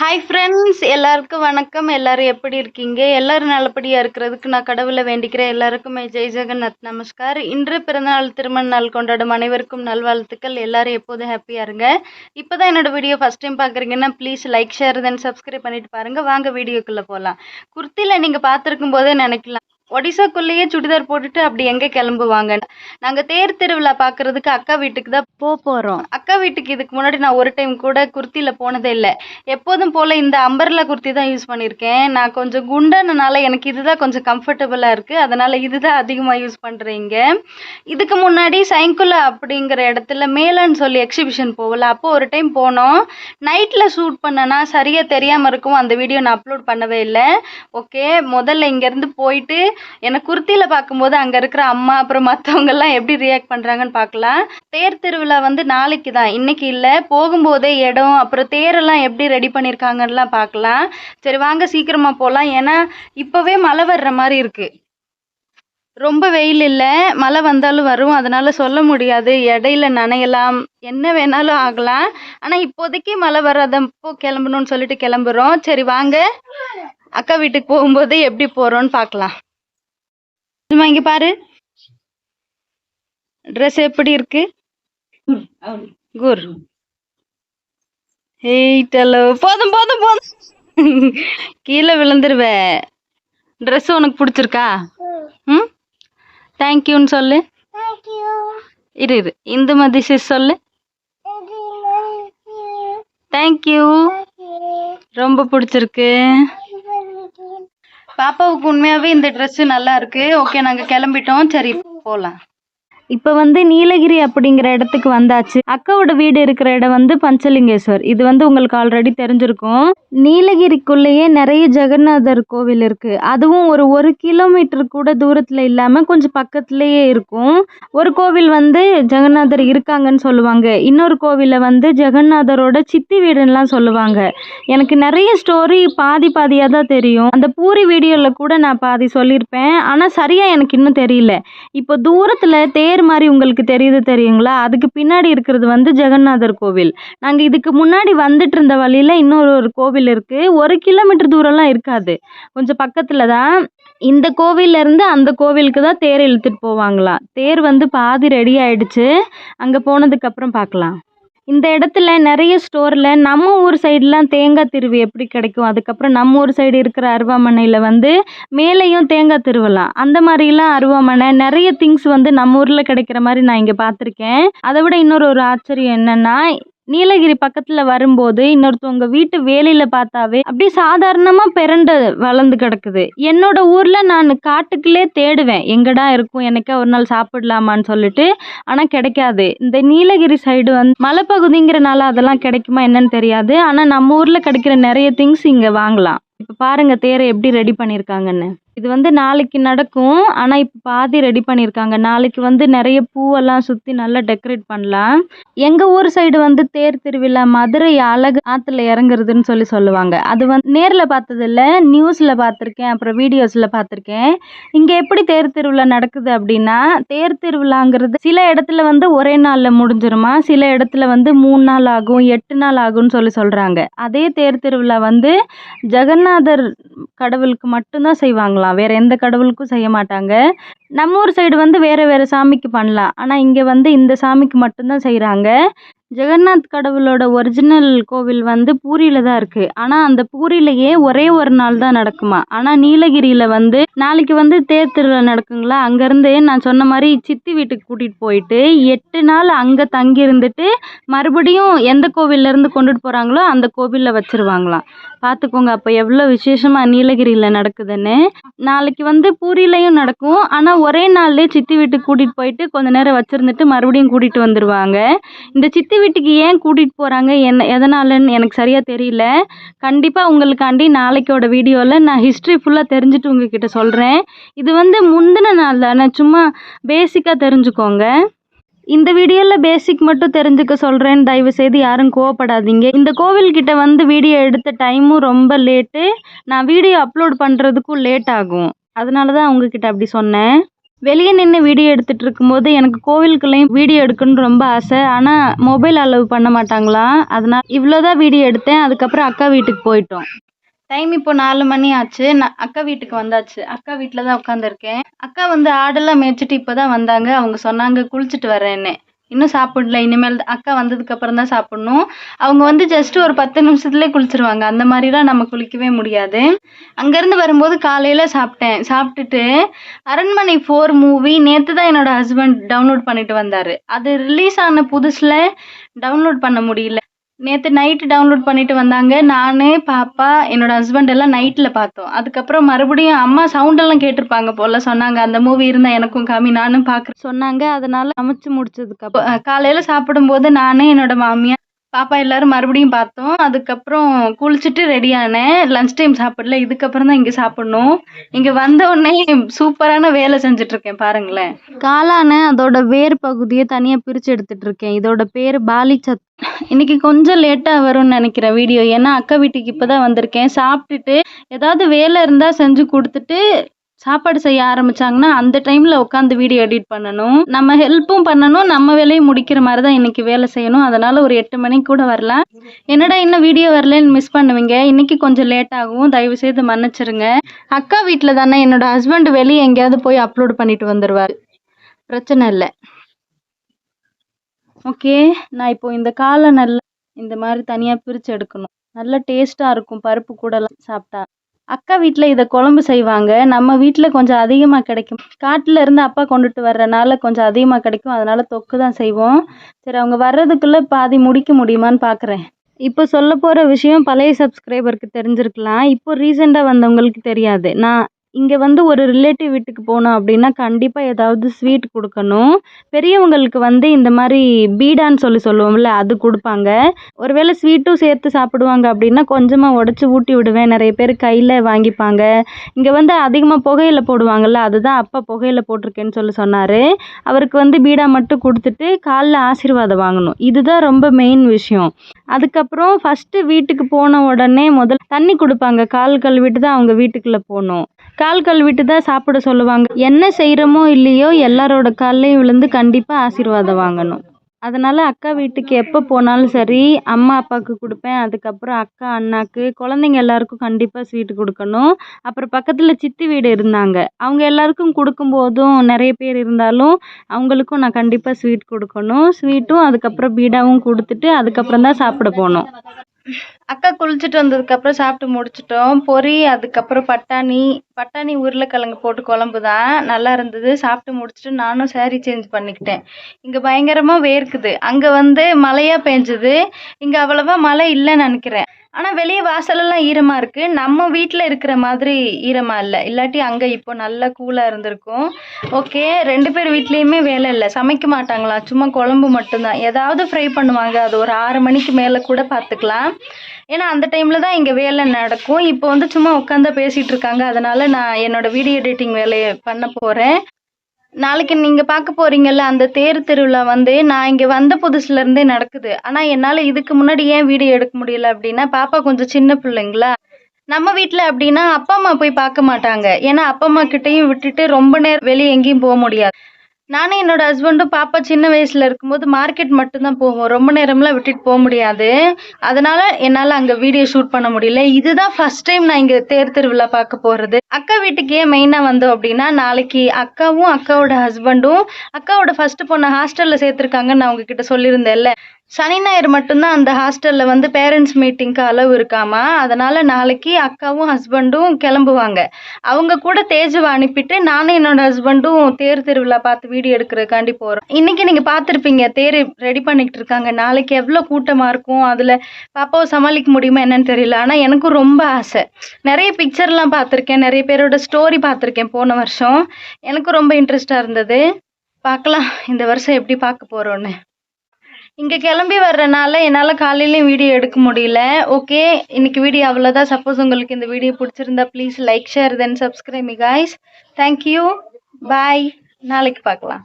Hi friends எல்லாருக்கும் வணக்கம். எல்லாரும் எப்படி இருக்கீங்க? எல்லாரும் நல்லபடியாக இருக்கிறதுக்கு நான் கடவுளை வேண்டிக்கிறேன். எல்லாருக்குமே ஜெய் ஜெகநாத் நமஸ்கார். இன்று பிறந்தநாள் திருமண நாள் கொண்டாடும் அனைவருக்கும் நல்வாழ்த்துக்கள். எல்லாரும் எப்போதும் ஹாப்பியாக இருங்க. இப்போ தான் என்னோடய வீடியோ ஃபஸ்ட் டைம் பார்க்குறீங்கன்னா please like share then subscribe பண்ணிட்டு பாருங்கள் வாங்க வீடியோக்குள்ளே போகலாம் குர்த்தியில் நீங்கள் பார்த்துருக்கும் போதே நினைக்கலாம். ஒடிசாக்குள்ளேயே சுடிதார் போட்டுட்டு அப்படி எங்கே கிளம்புவாங்க? நாங்கள் தேர் திருவிழா பார்க்கறதுக்கு அக்கா வீட்டுக்கு தான் போக போகிறோம் அக்கா வீட்டுக்கு இதுக்கு முன்னாடி நான் ஒரு டைம் கூட குர்த்தியில் போனதே இல்லை. எப்போதும் போல் இந்த அம்பர்லா குர்த்தி தான் யூஸ் பண்ணியிருக்கேன் நான் கொஞ்சம் குண்டானனால எனக்கு இதுதான் கொஞ்சம் கம்ஃபர்டபுளாக இருக்குது அதனால் இதுதான் அதிகமாக யூஸ் பண்ணுறீங்க இதுக்கு முன்னாடி சைங்குலா அப்படிங்கிற இடத்துல மேலன்னு சொல்லி எக்ஸிபிஷன் போகல. அப்போ ஒரு டைம் போனோம். நைட்டில் ஷூட் பண்ணனா சரியாக தெரியாமல் இருக்கும். அந்த வீடியோ நான் அப்லோட் பண்ணவே இல்லை. ஓகே முதல்ல இங்கேருந்து போயிட்டு எனக்கு குர்த்தியில் பார்க்கும்போது அங்கே இருக்கிற அம்மா அப்புறம் மற்றவங்கெல்லாம் எப்படி ரியாக்ட் பண்ணுறாங்கன்னு பார்க்கலாம். தேர் திருவிழா வந்து நாளைக்கு தான். இன்னைக்கு இல்லை. போகும்போதே இடம் அப்புறம் தேரெல்லாம் எப்படி ரெடி பண்ணியிருக்காங்கலாம் பார்க்கலாம். சரி வாங்க சீக்கிரமாக போகலாம் ஏன்னா இப்போவே மழை வர்ற மாதிரி இருக்குது ரொம்ப வெயில் இல்லை. மழை வந்தாலும் வரும். அதனால சொல்ல முடியாது. இடையில நனையலாம். என்ன வேணாலும் ஆகலாம். ஆனால் இப்போதைக்கு மழை வராதப்போ கிளம்பணும்னு சொல்லிட்டு கிளம்புறோம். சரி வாங்க. அக்கா வீட்டுக்கு போகும்போது எப்படி போகிறோன்னு பார்க்கலாம். சும்மா இங்கே பாரு. ட்ரெஸ் எப்படி இருக்கு? குர். ஹெய்டலோ போதும் போதும் போதும். கீழே விழுந்துருவ. ட்ரெஸ் உனக்கு பிடிச்சிருக்கா? ம்? தேங்க்யூன்னு சொல்லு. இரு இரு. இந்த மாதிரி சிஸ் சொல்லு. தேங்க்யூ ரொம்ப பிடிச்சிருக்கு. பாப்பாவுக்கு உண்மையாவே இந்த ட்ரெஸ் நல்லா இருக்கு. ஓகே நாங்க கிளம்பிட்டோம். சரி போகலாம் இப்போ வந்து நீலகிரி அப்படிங்கிற இடத்துக்கு வந்தாச்சு. அக்காவோட வீடு இருக்கிற இடம் வந்து பஞ்சலிங்கேஸ்வர். இது வந்து உங்களுக்கு ஆல்ரெடி தெரிஞ்சிருக்கும். நீலகிரிக்குள்ளேயே நிறைய ஜெகநாதர் கோவில் இருக்கு. அதுவும் ஒரு ஒரு கிலோமீட்டர் கூட தூரத்தில் இல்லாமல் கொஞ்சம் பக்கத்துலேயே இருக்கும். ஒரு கோவில் வந்து ஜெகநாதர் இருக்காங்கன்னு சொல்லுவாங்க. இன்னொரு கோவிலில் வந்து ஜெகநாதரோட சித்தி வீடுன்னெலாம் சொல்லுவாங்க. எனக்கு நிறைய ஸ்டோரி பாதி பாதியாக தான் தெரியும். அந்த பூரி வீடியோவில் கூட நான் பாதி சொல்லியிருப்பேன். ஆனால் சரியாக எனக்கு இன்னும் தெரியல. இப்போ தூரத்தில் தேர் மாதிரி உங்களுக்கு தெரியுது தெரியுங்களா? அதுக்கு பின்னாடி இருக்கிறது வந்து ஜெகநாதர் கோவில். நாங்கள் இதுக்கு முன்னாடி வந்துட்டு இருந்த வழியில் இன்னொரு ஒரு கோவில் இருக்குது ஒரு கிலோமீட்டர் தூரம்லாம் இருக்காது. கொஞ்சம் பக்கத்தில் தான். இந்த கோவிலேருந்து அந்த கோவிலுக்கு தான் தேர் இழுத்துட்டு போவாங்களாம். தேர் வந்து பாதி ரெடி ஆயிடுச்சு. அங்கே போனதுக்கப்புறம் பார்க்கலாம். இந்த இடத்துல நிறைய ஸ்டோரில் நம்ம ஊர் சைடெலாம் தேங்காய் திருவி எப்படி கிடைக்கும்? அதுக்கப்புறம் நம்ம ஊர் சைடு இருக்கிற அருவாமனையில் வந்து மேலேயும் தேங்காய் திருவலாம். அந்த மாதிரிலாம் அருவாமனை நிறைய திங்ஸ் வந்து நம்ம ஊரில் கிடைக்கிற மாதிரி நான் இங்கே பார்த்துருக்கேன். அதை விட இன்னொரு ஒரு ஆச்சரியம் என்னென்னா நீலகிரி பக்கத்தில் வரும்போது இன்னொருத்தவங்க வீட்டு வேலையில் பார்த்தாவே அப்படியே சாதாரணமாக பிறண்டு வளர்ந்து கிடக்குது. என்னோட ஊரில் நான் காட்டுக்குள்ளே தேடுவேன். எங்கடா இருக்கும்? எனக்கே ஒரு நாள் சாப்பிடலாமான்னு சொல்லிட்டு. ஆனால் கிடைக்காது. இந்த நீலகிரி சைடு வந்து மலைப்பகுதிங்கிறனால அதெல்லாம் கிடைக்குமா என்னன்னு தெரியாது. ஆனால் நம்ம ஊரில் கிடைக்கிற நிறைய திங்ஸ் இங்கே வாங்கலாம். இப்போ பாருங்கள் தேரை எப்படி ரெடி பண்ணியிருக்காங்கன்னு. இது வந்து நாளைக்கு நடக்கும். ஆனால் இப்போ பாதி ரெடி பண்ணியிருக்காங்க நாளைக்கு வந்து நிறைய பூவெல்லாம் சுற்றி நல்லா டெக்கரேட் பண்ணலாம். எங்கள் ஊர் சைடு வந்து தேர் திருவிழா மதுரை அழகு ஆற்றுல இறங்குறதுன்னு சொல்லி சொல்லுவாங்க. அது வந்து நேரில் பார்த்ததில்ல நியூஸில் பார்த்துருக்கேன் அப்புறம் வீடியோஸில் பார்த்துருக்கேன். இங்கே எப்படி தேர் திருவிழா நடக்குது அப்படின்னா தேர் திருவிழாங்கிறது சில இடத்துல வந்து ஒரே நாளில் முடிஞ்சிருமா? சில இடத்துல வந்து மூணு நாள் ஆகும் எட்டு நாள் ஆகும்னு சொல்லி சொல்கிறாங்க அதே தேர் திருவிழா வந்து ஜெகநாதர் கடவுளுக்கு மட்டும்தான் செய்வாங்க பண்ணுவாங்களாம் வேற எந்த கடவுளுக்கும் செய்ய மாட்டாங்க. நம்ம ஊர் சைடு வந்து வேற வேற சாமிக்கு பண்ணலாம். ஆனால் இங்கே வந்து இந்த சாமிக்கு மட்டும்தான் செய்கிறாங்க ஜெகநாத் கடவுளோட ஒரிஜினல் கோவில் வந்து பூரியில தான் இருக்கு. ஆனால் அந்த பூரியிலேயே ஒரே ஒரு நாள் தான் நடக்குமா? ஆனால் நீலகிரியில வந்து நாளைக்கு வந்து தேர் திருவிழா நடக்குங்களா? அங்கேருந்து நான் சொன்ன மாதிரி சித்தி வீட்டுக்கு கூட்டிகிட்டு போயிட்டு எட்டு நாள் அங்கே தங்கி இருந்துட்டு மறுபடியும் எந்த கோவில்ல இருந்து கொண்டுட்டு போகிறாங்களோ அந்த கோவிலில் வச்சிருவாங்களாம். பார்த்துக்கோங்க அப்போ எவ்வளோ விசேஷமாக நீலகிரியில் நடக்குதுன்னு. நாளைக்கு வந்து பூரியிலையும் நடக்கும். ஆனால் ஒரே நாள்லேயே சித்தி வீட்டுக்கு கூட்டிகிட்டு போயிட்டு கொஞ்ச நேரம் வச்சுருந்துட்டு மறுபடியும் கூட்டிகிட்டு வந்துடுவாங்க இந்த சித்தி வீட்டுக்கு ஏன் கூட்டிகிட்டு போகிறாங்க என்ன எதனாலன்னு எனக்கு சரியாக தெரியல. கண்டிப்பாக உங்களுக்காண்டி நாளைக்கோட வீடியோவில் நான் ஹிஸ்ட்ரி ஃபுல்லாக தெரிஞ்சுட்டு உங்ககிட்ட சொல்கிறேன் இது வந்து முந்தின நாள் தானே? சும்மா பேசிக்காக தெரிஞ்சுக்கோங்க. இந்த வீடியோவில் பேசிக் மட்டும் தெரிஞ்சுக்க சொல்கிறேன்னு தயவு செய்து யாரும் கோவப்படாதீங்க. இந்த கோவில்கிட்ட வந்து வீடியோ எடுத்த டைமும் ரொம்ப லேட்டு நான் வீடியோ அப்லோட் பண்ணுறதுக்கும் லேட் ஆகும். அதனால தான் உங்ககிட்ட அப்படி சொன்னேன். வெளியே நின்று வீடியோ எடுத்துகிட்டு இருக்கும்போது எனக்கு கோவிலுக்குள்ளேயும் வீடியோ எடுக்கணும்னு ரொம்ப ஆசை. ஆனால் மொபைல் அளவு பண்ண மாட்டாங்களா? அதனால் இவ்வளோதான் வீடியோ எடுத்தேன். அதுக்கப்புறம் அக்கா வீட்டுக்கு போயிட்டோம். டைம் இப்போ நாலு மணி ஆச்சு. நான் அக்கா வீட்டுக்கு வந்தாச்சு. அக்கா வீட்டில் தான் உட்காந்துருக்கேன் அக்கா வந்து ஆடெல்லாம் மேய்ச்சிட்டு இப்போ தான் வந்தாங்க. அவங்க சொன்னாங்க குளிச்சுட்டு வரேன்னு. இன்னும் சாப்பிடல. இனிமேல் தான் அக்கா வந்ததுக்கு அப்புறம் தான் சாப்பிடணும். அவங்க வந்து ஜஸ்ட் ஒரு பத்து நிமிஷத்துலேயே குளிச்சிருவாங்க. அந்த மாதிரிலாம் நம்ம குளிக்கவே முடியாது. அங்கேருந்து வரும்போது காலையில் சாப்பிட்டேன். சாப்பிட்டுட்டு அரண்மனை ஃபோர் மூவி நேற்று தான் என்னோட ஹஸ்பண்ட் டவுன்லோட் பண்ணிட்டு வந்தார். அது ரிலீஸ் ஆன புதுசில் டவுன்லோட் பண்ண முடியல. நேற்று நைட்டு டவுன்லோட் பண்ணிட்டு வந்தாங்க. நான் பாப்பா என்னோட ஹஸ்பண்ட் எல்லாம் நைட்டில் பார்த்தோம். அதுக்கப்புறம் மறுபடியும் அம்மா சவுண்டெல்லாம் கேட்டிருப்பாங்க போல சொன்னாங்க. அந்த மூவி இருந்தால் எனக்கும் காமி நானும் பார்க்குறேன் சொன்னாங்க. அதனால சமைச்சு முடிச்சதுக்கப்புறம் காலையில் சாப்பிடும்போது நான் என்னோட மாமியார் பாப்பா எல்லாரும் மறுபடியும் பார்த்தோம். அதுக்கப்புறம் குளிச்சுட்டு ரெடி ஆனேன். லஞ்ச் டைம் சாப்பிடல. இதுக்கப்புறம் தான் இங்கே சாப்பிடணும். இங்கே வந்த உடனே சூப்பரான வேலை செஞ்சுட்டு இருக்கேன் பாருங்களேன். காளான அதோட வேர் பகுதியை தனியாக பிரித்து எடுத்துட்டு இருக்கேன் இதோட பேர் பாலிச்சத். இன்னைக்கு கொஞ்சம் லேட்டாக வரும்னு நினைக்கிறேன் வீடியோ ஏன்னா அக்கா வீட்டுக்கு இப்போ தான் வந்திருக்கேன். சாப்பிட்டுட்டு ஏதாவது வேலை இருந்தால் செஞ்சு கொடுத்துட்டு சாப்பாடு செய்ய ஆரம்பிச்சாங்கன்னா அந்த டைமில் உட்காந்து வீடியோ எடிட் பண்ணணும். நம்ம ஹெல்ப்பும் பண்ணணும் நம்ம வேலையும் முடிக்கிற மாதிரி தான் இன்னைக்கு வேலை செய்யணும். அதனால ஒரு எட்டு மணிக்கு கூட வரலாம் என்னடா இன்னும் வீடியோ வரலன்னு மிஸ் பண்ணுவீங்க? இன்னைக்கு கொஞ்சம் லேட் ஆகும். தயவு செய்து மன்னிச்சிருங்க. அக்கா வீட்டில் தானே என்னோட ஹஸ்பண்ட் வெளியே எங்கேயாவது போய் அப்லோட் பண்ணிட்டு வந்துடுவார் பிரச்சனை இல்லை. ஓகே நான் இப்போ இந்த காலை நல்லா இந்த மாதிரி தனியாக பிரித்து எடுக்கணும். நல்ல டேஸ்ட்டாக இருக்கும். பருப்பு கூடலாம் சாப்பிட்டா. அக்கா வீட்டில் இதை குழம்பு செய்வாங்க. நம்ம வீட்டில் கொஞ்சம் அதிகமாக கிடைக்கும். காட்டில் இருந்து அப்பா கொண்டுட்டு வர்றனால கொஞ்சம் அதிகமாக கிடைக்கும். அதனால் தொக்கு தான் செய்வோம். சரி அவங்க வர்றதுக்குள்ளே பாதி முடிக்க முடியுமான்னு பார்க்குறேன் இப்போ சொல்ல போகிற விஷயம் பழைய சப்ஸ்கிரைபருக்கு தெரிஞ்சிருக்கலாம். இப்போ ரீசெண்டாக வந்தவங்களுக்கு தெரியாது. நான் இங்கே வந்து ஒரு ரிலேட்டிவ் வீட்டுக்கு போனோம் அப்படின்னா கண்டிப்பாக ஏதாவது ஸ்வீட் கொடுக்கணும். பெரியவங்களுக்கு வந்து இந்த மாதிரி பீடான்னு சொல்லி சொல்லுவோம்ல அது கொடுப்பாங்க. ஒருவேளை ஸ்வீட்டும் சேர்த்து சாப்பிடுவாங்க அப்படின்னா கொஞ்சமாக உடச்சி ஊட்டி விடுவேன். நிறைய பேர் கையில் வாங்கிப்பாங்க. இங்கே வந்து அதிகமாக புகையில போடுவாங்கள்ல அதுதான் அப்பா புகையில போட்டிருக்கேன்னு சொல்லி சொன்னார். அவருக்கு வந்து பீடா மட்டும் கொடுத்துட்டு காலில் ஆசீர்வாதம் வாங்கணும். இதுதான் ரொம்ப மெயின் விஷயம். அதுக்கப்புறம் ஃபஸ்ட்டு வீட்டுக்கு போன உடனே முதல் தண்ணி கொடுப்பாங்க. கால் கழுவிட்டு தான் அவங்க வீட்டுக்குள்ளே போகணும். கால் கழுவிட்டு தான் சாப்பிட சொல்லுவாங்க. என்ன செய்கிறோமோ இல்லையோ எல்லாரோட கால்லையும் விழுந்து கண்டிப்பாக ஆசீர்வாதம் வாங்கணும். அதனால் அக்கா வீட்டுக்கு எப்போ போனாலும் சரி அம்மா அப்பாவுக்கு கொடுப்பேன். அதுக்கப்புறம் அக்கா அண்ணாக்கு குழந்தைங்க எல்லாருக்கும் கண்டிப்பாக ஸ்வீட்டு கொடுக்கணும். அப்புறம் பக்கத்தில் சித்தி வீடு இருந்தாங்க. அவங்க எல்லாருக்கும் கொடுக்கும்போதும் நிறைய பேர் இருந்தாலும் அவங்களுக்கும் நான் கண்டிப்பாக ஸ்வீட் கொடுக்கணும். ஸ்வீட்டும் அதுக்கப்புறம் பீடாவும் கொடுத்துட்டு அதுக்கப்புறம் தான் சாப்பிட போகணும். அக்கா குளிச்சுட்டு வந்ததுக்கப்புறம் சாப்பிட்டு முடிச்சிட்டோம். பொரி அதுக்கப்புறம் பட்டாணி. பட்டாணி உருளைக்கிழங்கு போட்டு குழம்பு தான். நல்லா இருந்தது. சாப்பிட்டு முடிச்சுட்டு நானும் saree சேஞ்ச் பண்ணிக்கிட்டேன். இங்கே பயங்கரமாக வேர்க்குது. அங்கே வந்து மழையாக பெஞ்சுது. இங்கே அவ்வளவா மழை இல்லைன்னு நினைக்கிறேன். ஆனால் வெளியே வாசலெல்லாம் ஈரமாக இருக்குது நம்ம வீட்டில் இருக்கிற மாதிரி ஈரமாக இல்லை. இல்லாட்டி அங்கே இப்போ நல்லா கூலாக இருந்திருக்கும். ஓகே ரெண்டு பேர் வீட்லேயுமே வேலை இல்லை. சமைக்க மாட்டாங்களா? சும்மா குழம்பு மட்டும்தான். ஏதாவது ஃப்ரை பண்ணுவாங்க. அது ஒரு ஆறு மணிக்கு மேலே கூட பார்த்துக்கலாம். ஏன்னா அந்த டைமில் தான் இங்கே வேலை நடக்கும். இப்போ வந்து சும்மா உட்காந்து பேசிகிட்டு இருக்காங்க. அதனால் நான் என்னோடய வீடியோ எடிட்டிங் வேலையை பண்ண போகிறேன் நாளைக்கு நீங்கள் பார்க்க போகிறீங்கல்ல அந்த தேர் திருவிழா வந்து நான் இங்கே வந்த புதுசுலேருந்தே நடக்குது. ஆனால் என்னால் இதுக்கு முன்னாடி ஏன் வீடியோ எடுக்க முடியல அப்படின்னா பாப்பா கொஞ்சம் சின்ன பிள்ளைங்களா? நம்ம வீட்டில் அப்படின்னா அப்பா அம்மா போய் பார்க்க மாட்டாங்க. ஏன்னா அப்பா அம்மா கிட்டேயும் விட்டுட்டு ரொம்ப நேரம் வெளியே எங்கேயும் போக முடியாது. நானும் என்னோட ஹஸ்பண்டும் பாப்பா சின்ன வயசில் இருக்கும்போது மார்க்கெட் மட்டும்தான் போவோம். ரொம்ப நேரம்லாம் விட்டுட்டு போக முடியாது. அதனால என்னால் அங்கே வீடியோ ஷூட் பண்ண முடியல. இதுதான் ஃபர்ஸ்ட் டைம் நான் இங்கே தேர் திருவிழா பார்க்க போகிறது அக்கா வீட்டுக்கு ஏன் மெயினாக வந்தோம் அப்படின்னா நாளைக்கு அக்காவும் அக்காவோட ஹஸ்பண்டும் அக்காவோட ஃபர்ஸ்ட் பொண்ணை ஹாஸ்டலில் சேர்த்துருக்காங்கன்னு நான் உங்ககிட்ட சொல்லியிருந்தேன்ல. சனி ஞாயிறு மட்டும்தான் அந்த ஹாஸ்டலில் வந்து பேரண்ட்ஸ் மீட்டிங்க்கு அளவு இருக்காமா? அதனால் நாளைக்கு அக்காவும் ஹஸ்பண்டும் கிளம்புவாங்க. அவங்க கூட தேஜுவை அனுப்பிட்டு நானும் என்னோட ஹஸ்பண்டும் தேர் திருவிழா பார்த்து வீடியோ எடுக்கிறதுக்காண்டி போகிறோம் இன்றைக்கி நீங்கள் பார்த்துருப்பீங்க தேர் ரெடி பண்ணிக்கிட்டு இருக்காங்க. நாளைக்கு எவ்வளோ கூட்டமாக இருக்கும்? அதில் பாப்பாவை சமாளிக்க முடியுமா என்னன்னு தெரியல. ஆனால் எனக்கும் ரொம்ப ஆசை. நிறைய பிக்சர்லாம் பார்த்துருக்கேன். நிறைய பேரோட ஸ்டோரி பார்த்துருக்கேன் போன வருஷம். எனக்கும் ரொம்ப இன்ட்ரெஸ்டாக இருந்தது. பார்க்கலாம். இந்த வருஷம் எப்படி பார்க்க போகிறோன்னு இங்கே கிளம்பி வர்றனால என்னால் காலையிலையும் வீடியோ எடுக்க முடியல. ஓகே இன்னைக்கு வீடியோ அவ்வளோதான் சப்போஸ் உங்களுக்கு இந்த வீடியோ பிடிச்சிருந்தா please like share then subscribe guys thank you bye நாளைக்கு பார்க்கலாம்.